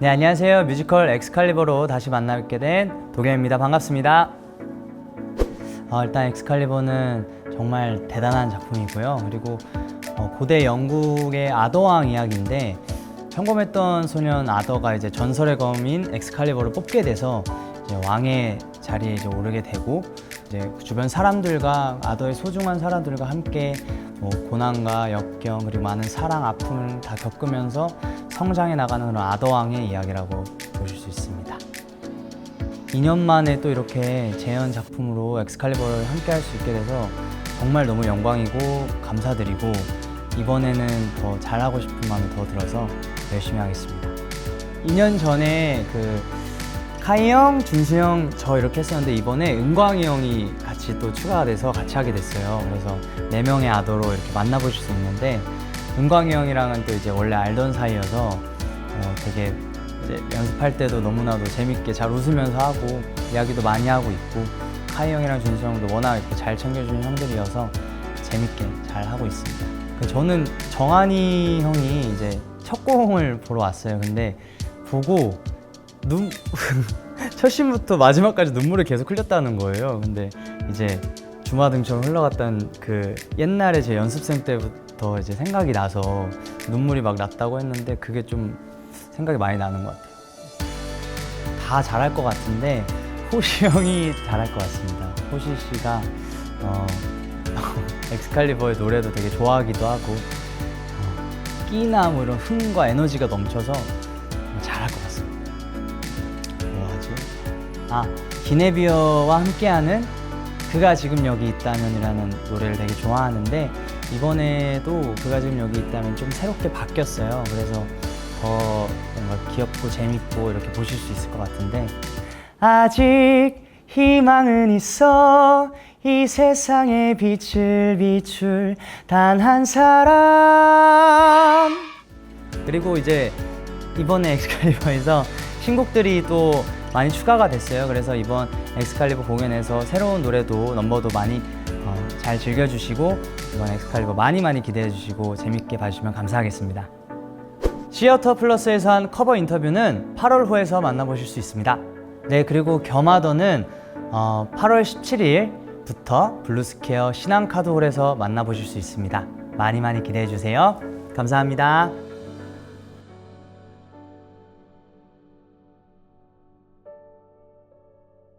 네, 안녕하세요. 뮤지컬 엑스칼리버로 다시 만나뵙게 된 도겸입니다. 반갑습니다. 어, 일단 엑스칼리버는 정말 대단한 작품이고요. 그리고 어, 고대 영국의 아더왕 이야기인데 평범했던 소년 아더가 이제 전설의 검인 엑스칼리버를 뽑게 돼서 왕의 자리에 이제 오르게 되고 이제 주변 사람들과 아더의 소중한 사람들과 함께 뭐 고난과 역경 그리고 많은 사랑 아픔을 다 겪으면서 성장해 나가는 그런 아더왕의 이야기라고 보실 수 있습니다. 2년 만에 또 이렇게 재현 작품으로 엑스칼리버를 함께 할 수 있게 돼서 정말 너무 영광이고 감사드리고 이번에는 더 잘하고 싶은 마음이 더 들어서 열심히 하겠습니다. 2년 전에 그 카이 형, 준수 형, 저 이렇게 했었는데 이번에 은광이 형이 같이 또 추가가 돼서 같이 하게 됐어요. 그래서 네 명의 아더로 이렇게 만나보실 수 있는데 은광이 형이랑은 또 이제 원래 알던 사이여서 어, 되게 이제 연습할 때도 너무나도 재밌게 잘 웃으면서 하고 이야기도 많이 하고 있고 카이 형이랑 준수 형도 워낙 이렇게 잘 챙겨주는 형들이어서 재밌게 잘 하고 있습니다. 그 저는 정한이 형이 이제 첫 공을 보러 왔어요. 근데 보고 눈 첫 씬부터 마지막까지 눈물이 계속 흘렸다는 거예요. 근데 이제 주마등처럼 흘러갔던 그 옛날에 제 연습생 때부터 이제 생각이 나서 눈물이 막 났다고 했는데 그게 좀 생각이 많이 나는 것 같아요. 다 잘할 것 같은데 호시 형이 잘할 것 같습니다. 호시 씨가 어, 엑스칼리버의 노래도 되게 좋아하기도 하고 어, 끼나 뭐 이런 흥과 에너지가 넘쳐서 잘할 것 같습니다. 뭐하지? 아 기네비어와 함께하는 그가 지금 여기 있다면이라는 노래를 되게 좋아하는데 이번에도 그가 지금 여기 있다면 좀 새롭게 바뀌었어요. 그래서 더 뭔가 귀엽고 재밌고 이렇게 보실 수 있을 것 같은데 아직 희망은 있어 이 세상에 빛을 비출 단 한 사람 그리고 이제 이번에 엑스칼리버에서 신곡들이 또 많이 추가가 됐어요. 그래서 이번 엑스칼리버 공연에서 새로운 노래도 넘버도 많이 어, 잘 즐겨주시고 이번 엑스칼리버 많이 많이 기대해주시고 재밌게 봐주시면 감사하겠습니다. 시어터 플러스에서 한 커버 인터뷰는 8월 후에서 만나보실 수 있습니다. 네, 그리고 겸하더는 어, 8월 17일부터 블루스케어 신앙카드홀에서 만나보실 수 있습니다. 많이 많이 기대해 주세요. 감사합니다.